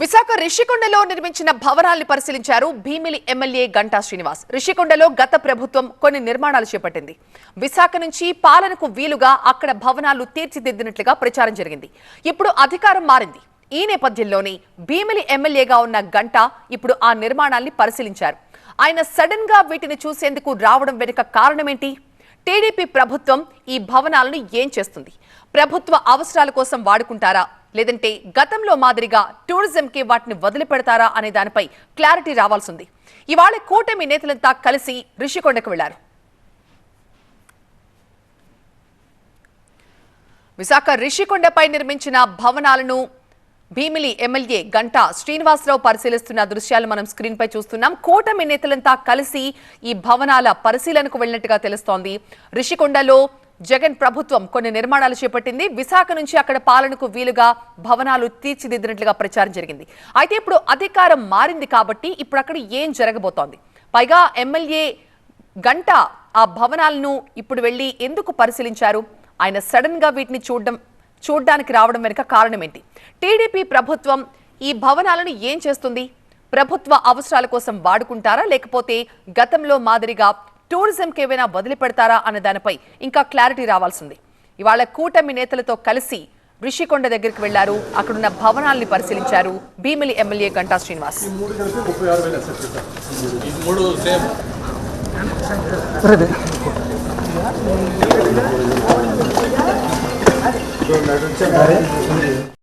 విశాఖ రిషికొండలో నిర్మించిన భవనాల్ని పరిశీలించారు భీమిలి ఎమ్మెల్యే గంటా శ్రీనివాస్. రిషికొండలో గత ప్రభుత్వం కొన్ని నిర్మాణాలు చేపట్టింది. విశాఖ నుంచి పాలనకు వీలుగా అక్కడ భవనాలు తీర్చిదిద్దినట్లుగా ప్రచారం జరిగింది. ఇప్పుడు అధికారం మారింది. ఈ నేపథ్యంలోనే భీమిలి ఎమ్మెల్యేగా ఉన్న గంట ఇప్పుడు ఆ నిర్మాణాల్ని పరిశీలించారు. ఆయన సడన్గా వీటిని చూసేందుకు రావడం వెనుక కారణమేంటి? టీడీపీ ప్రభుత్వం ఈ భవనాలను ఏం చేస్తుంది? ప్రభుత్వ అవసరాల కోసం వాడుకుంటారా? లేదంటే గతంలో మాదిరిగా టూరిజంకి వాటిని వదిలిపెడతారా అనే దానిపై క్లారిటీ రావాల్సింది. ఇవాళ కూటమి నేతలంతా కలిసి రిషికొండకు వెళ్ళారు. విశాఖ రిషికొండపై నిర్మించిన భవనాలను భీమిలి ఎమ్మెల్యే గంటా శ్రీనివాసరావు పరిశీలిస్తున్న దృశ్యాలు మనం స్క్రీన్పై చూస్తున్నాం. కూటమి నేతలంతా కలిసి ఈ భవనాల పరిశీలనకు వెళ్ళినట్టుగా తెలుస్తోంది. రిషికొండలో జగన్ ప్రభుత్వం కొన్ని నిర్మాణాలు చేపట్టింది. విశాఖ నుంచి అక్కడ పాలనకు వీలుగా భవనాలు తీర్చిదిద్దినట్లుగా ప్రచారం జరిగింది. అయితే ఇప్పుడు అధికారం మారింది కాబట్టి ఇప్పుడు అక్కడ ఏం జరగబోతోంది? పైగా ఎమ్మెల్యే గంట ఆ భవనాలను ఇప్పుడు వెళ్ళి ఎందుకు పరిశీలించారు? ఆయన సడన్గా వీటిని చూడడం చూడడానికి రావడం వెనుక కారణం ఏంటి? టీడీపీ ప్రభుత్వం ఈ భవనాలను ఏం చేస్తుంది? ప్రభుత్వ అవసరాల కోసం వాడుకుంటారా? లేకపోతే గతంలో మాదిరిగా టూరిజంకి ఏమైనా వదిలిపెడతారా అనే దానిపై ఇంకా క్లారిటీ రావాల్సింది. ఇవాళ కూటమి నేతలతో కలిసి ఋషికొండ దగ్గరికి వెళ్ళారు. అక్కడున్న భవనాల్ని పరిశీలించారు భీమిలి ఎమ్మెల్యే గంటా శ్రీనివాస్.